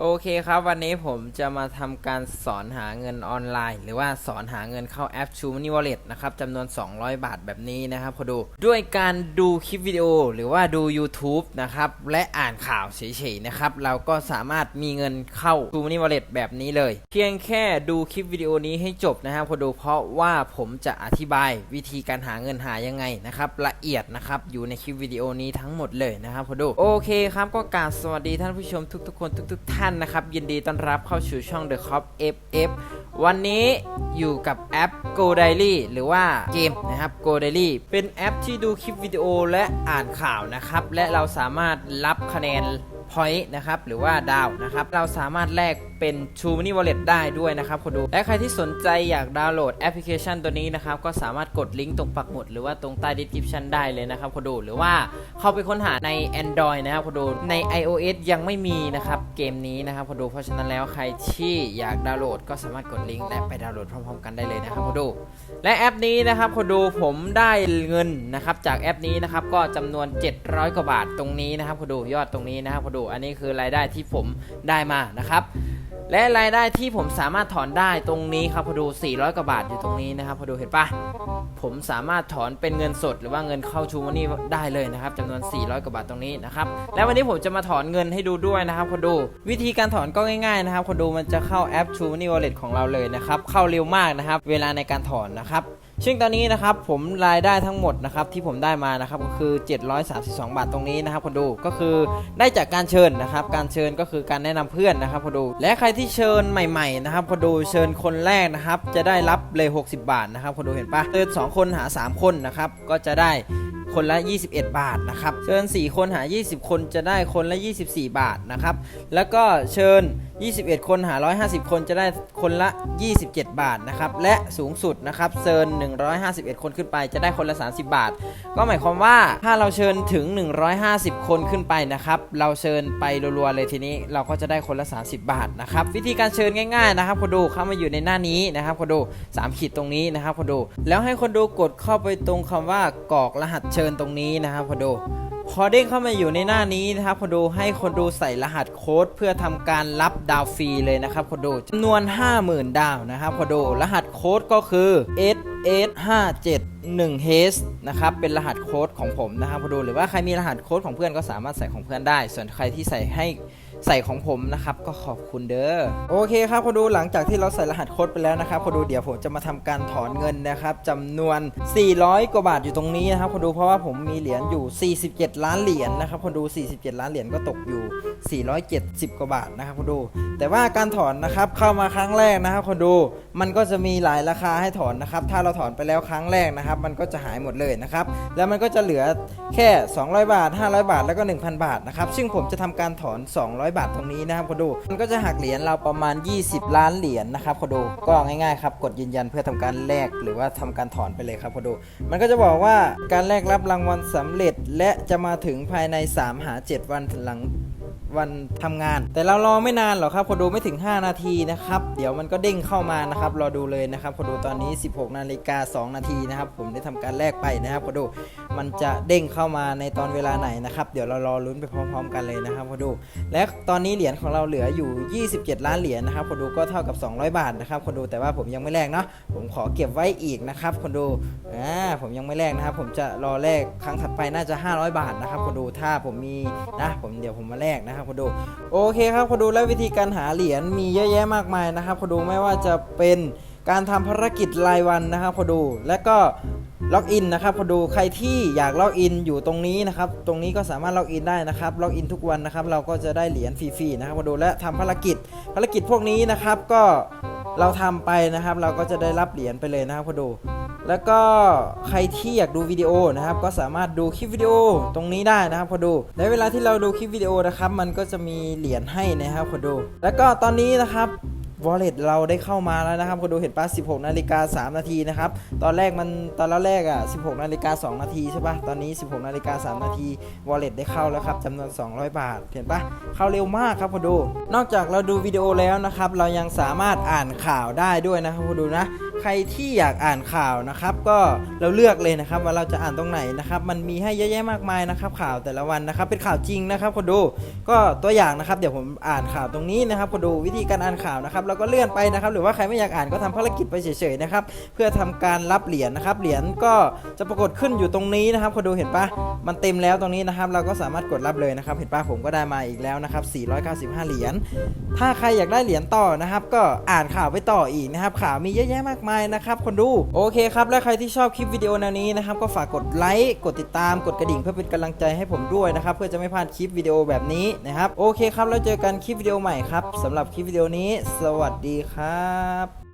โอเคครับ วันนี้ผมจะมาทำการสอนหาเงินออนไลน์ หรือว่าสอนหาเงินเข้าแอป True Money Wallet นะครับจำนวน 200 บาทแบบนี้นะครับพอดูด้วยการดูคลิปวิดีโอหรือว่าดู YouTube นะครับ และอ่านข่าวเฉยๆนะครับ เราก็สามารถมีเงินเข้า True Money Wallet แบบนี้เลย เพียงแค่ดูคลิปวิดีโอนี้ให้จบนะครับพอดูเพราะว่าผมจะอธิบายวิธีการหาเงินหายังไงนะครับละเอียดนะครับอยู่ในคลิปวิดีโอนี้ทั้งหมดเลยนะครับพอดูโอเคครับก็กราบสวัสดีท่านผู้ชมทุกๆคนทุก ๆท่านนะครับ ยินดีต้อนรับเข้าสู่ช่อง The Cop FF วันนี้อยู่กับแอป Go Daily หรือว่าเกมนะครับ Go Daily เป็นแอปที่ดูคลิปวิดีโอและอ่านข่าวนะครับ และเราสามารถรับคะแนน point นะครับ หรือว่าดาวนะครับ เราสามารถแลกเป็น True Money Wallet ได้ด้วยนะครับคนดู และใครที่สนใจอยากดาวน์โหลดแอปพลิเคชันตัวนี้นะครับ ก็สามารถกดลิงก์ตรงปักหมุดหรือว่าตรงใต้ description ได้เลยนะครับคนดู หรือว่าเข้าไปค้นหาใน Android นะครับคนดู ใน iOS ยังไม่มีนะครับเกมนี้นะครับคนดู เพราะฉะนั้นแล้วใครที่อยากดาวน์โหลด ก็สามารถกดลิงก์และไปดาวน์โหลดพร้อมๆ กันได้เลยนะครับคนดู และแอปนี้นะครับคนดูผมได้เงินนะครับจากแอปนี้นะครับก็จำนวน 700 กว่าบาทตรงนี้นะครับคนดูยอดตรงนี้นะครับคนดู อันนี้คือรายได้ที่ผมได้มานะครับ และรายได้ที่ผมสามารถถอนได้ตรงนี้ครับพอดู 400 กว่าบาทอยู่ตรงนี้นะครับพอดูเห็นปะผมสามารถถอนเป็นเงินสดหรือว่าเงินเข้าชูมันนี่ได้เลยนะครับจำนวน 400 กว่าบาทตรงนี้นะครับและวันนี้ผมจะมาถอนเงินให้ดูด้วยนะครับคนดู วิธีการถอนก็ง่ายๆนะครับคนดูมันจะเข้าแอปชูมันนี่วอลเล็ตของเราเลยนะครับเข้าเร็วมากนะครับ เวลาในการถอนนะครับ ซึ่งตอนนี้นะครับผมรายได้ทั้งหมดนะครับที่ผมได้มานะครับก็คือ 732 บาทตรงนี้นะครับคนดูก็คือได้จากการเชิญนะครับ การเชิญก็คือการแนะนำเพื่อนนะครับคนดู และใครที่เชิญใหม่ๆนะครับคนดูเชิญคนแรกนะครับจะได้รับเลย 60 บาทนะครับคนดูเห็นปะเชิญ2คนหา 3 คนนะครับก็จะได้คนละ 21 บาทนะครับ เชิญ 4 คนหา 20 คนจะได้คนละ 24 บาทนะครับ แล้วก็เชิญ 21 คน หา150 คนจะได้คนละ 27 บาทนะครับ และสูงสุดนะครับเชิญ151 คนขึ้นไปจะได้คนละ 30 บาท ก็หมายความว่าถ้าเราเชิญถึง 150 คนขึ้นไปนะครับ เราเชิญไปรัวๆเลยทีนี้เราก็จะได้คนละ 30 บาทนะครับ วิธีการเชิญง่ายๆนะครับคนดูเข้ามาอยู่ในหน้านี้นะครับคนดู3ขีดตรงนี้นะครับคนดู แล้วให้คนดูกดเข้าไปตรงคำว่ากรอกรหัสเชิญตรงนี้นะครับคนดู พอเด้งเข้ามาอยู่ในหน้านี้นะครับคนดูให้คนดูใส่รหัสโค้ดเพื่อทำการรับดาวฟรีเลยนะครับคนดูจำนวน 50,000 ดาวนะครับคนดูรหัสโค้ดก็คือ S S 5 7 1 H นะครับเป็นรหัสโค้ดของผมนะครับคนดูหรือว่าใครมีรหัสโค้ดของเพื่อนก็สามารถใส่ของเพื่อนได้ ส่วนใครที่ใส่ให้ ใส่ของผมนะครับ ก็ขอบคุณเด้อโอเคครับคนดูหลังจากที่เราใส่รหัสโค้ดไปแล้วนะครับคนดูเดี๋ยวผมจะมาทำการถอนเงินนะครับจำนวน 400 กว่าบาทอยู่ตรงนี้นะครับคนดูเพราะว่าผมมีเหรียญอยู่ 47 ล้านเหรียญนะครับคนดู 47 ล้านเหรียญก็ตกอยู่ 470 กว่าบาทนะครับคนดู แต่ว่าการถอนนะครับเข้ามาครั้งแรกนะครับคนดูมันก็จะมีหลายราคาให้ถอนนะครับถ้าเราถอนไปแล้วครั้งแรกนะครับ มันก็จะหายหมดเลยนะครับแล้วมันก็จะเหลือแค่ 200 บาท 500 บาทแล้วก็ 1,000 บาทนะครับซึ่งผมจะทำการถอน 200บาทตรงนี้นะครับคนดู มันก็จะหักเหรียญเราประมาณ 20 ล้านเหรียญนะครับคนดู ก็ง่ายๆครับ กดยืนยันเพื่อทำการแลกหรือว่าทำการถอนไปเลยครับคนดู มันก็จะบอกว่าการแลกรับรางวัลสำเร็จ และจะมาถึงภายใน 3 หา 7 วันหลังวันทำงาน แต่เรารอไม่นานหรอกครับพอดูไม่ถึง 5 นาทีนะครับ เดี๋ยวมันก็เด้งเข้ามานะครับ รอดูเลยนะครับพอดูตอนนี้ 16 นาฬิกา2นาทีนะครับ ผมได้ทำการแลกไปนะครับพอดู มันจะเด้งเข้ามาในตอนเวลาไหนนะครับ เดี๋ยวเรารอลุ้นไปพร้อมๆกันเลยนะครับพอดู และตอนนี้เหรียญของเราเหลืออยู่ 27 ล้านเหรียญนะครับพอดูก็เท่ากับ 200 บาทนะครับคนดูแต่ว่าผมยังไม่แลกเนาะผมขอเก็บไว้อีกนะครับคนดูอ่าผมยังไม่แลกนะครับ ผมจะรอแลกครั้งถัดไปน่าจะ 500 บาทนะครับคนดูถ้าผมมีนะผมเดี๋ยวผมมาแลกนะครับคนดูโอเคครับคนดูแล้ววิธีการหาเหรียญมีเยอะแยะมากมายนะครับคนดูไม่ว่าจะเป็นการทำภารกิจรายวันนะครับคนดู และก็ ล็อกอินนะครับคนดูใครที่อยากล็อกอินอยู่ตรงนี้นะครับ ตรงนี้ก็สามารถล็อกอินได้นะครับล็อกอินทุกวันนะครับ เราก็จะได้เหรียญฟรีๆนะครับคนดูและทำภารกิจ ภารกิจพวกนี้นะครับก็เราทำไปนะครับ เราก็จะได้รับเหรียญไปเลยนะครับคนดู แล้วก็ใครที่อยากดูวิดีโอนะครับ ก็สามารถดูคลิปวิดีโอตรงนี้ได้นะครับพอดูในเวลาที่เราดูคลิปวิดีโอนะครับ มันก็จะมีเหรียญให้นะครับพอดู แล้วก็ตอนนี้นะครับ วอลเล็ตเราได้เข้ามาแล้วนะครับคุณดูเห็นปะ16 นาฬิกา 3 นาทีนะครับ ตอนแรกมันตอนแรกอะ 16 นาฬิกา 2 นาทีใช่ปะตอนนี้ 16 นาฬิกา 3 นาทีวอลเล็ตได้เข้าแล้วครับจำนวน 200 บาท เห็นปะเข้าเร็วมากครับคุณดู นอกจากเราดูวิดีโอแล้วนะครับ เรายังสามารถอ่านข่าวได้ด้วยนะครับคุณดูนะ ใครที่อยากอ่านข่าวนะครับ ก็เราเลือกเลยนะครับ ว่าเราจะอ่านตรงไหนนะครับ มันมีให้เยอะแยะมากมายนะครับ ข่าวแต่ละวันนะครับ เป็นข่าวจริงนะครับคนดูก็ตัวอย่างนะครับเดี๋ยวผมอ่านข่าวตรงนี้นะครับคนดูวิธีการอ่านข่าวนะครับเราก็เลื่อนไปนะครับ หรือว่าใครไม่อยากอ่านก็ทำภารกิจไปเฉยๆนะครับเพื่อทำการรับเหรียญนะครับเหรียญก็จะปรากฏขึ้นอยู่ตรงนี้นะครับคนดูเห็นปะมันเต็มแล้วตรงนี้นะครับ เราก็สามารถกดรับเลยนะครับ เห็นปะผมก็ได้มาอีกแล้วนะครับ495 เหรียญถ้าใครอยากได้เหรียญต่อนะครับ ก็อ่านข่าวไปต่ออีกนะครับ ข่าวมีเยอะแยะมากมายนะครับคนดูโอเคครับและใครที่ชอบคลิปวิดีโอแนวนี้นะครับก็ฝากกดไลค์กดติดตามกดกระดิ่งเพื่อเป็นกำลังใจให้ผมด้วยนะครับเพื่อจะไม่พลาดคลิปวิดีโอแบบนี้นะครับโอเคครับแล้วเจอกันคลิปวิดีโอใหม่ครับสำหรับคลิปวิดีโอนี้ สวัสดีครับ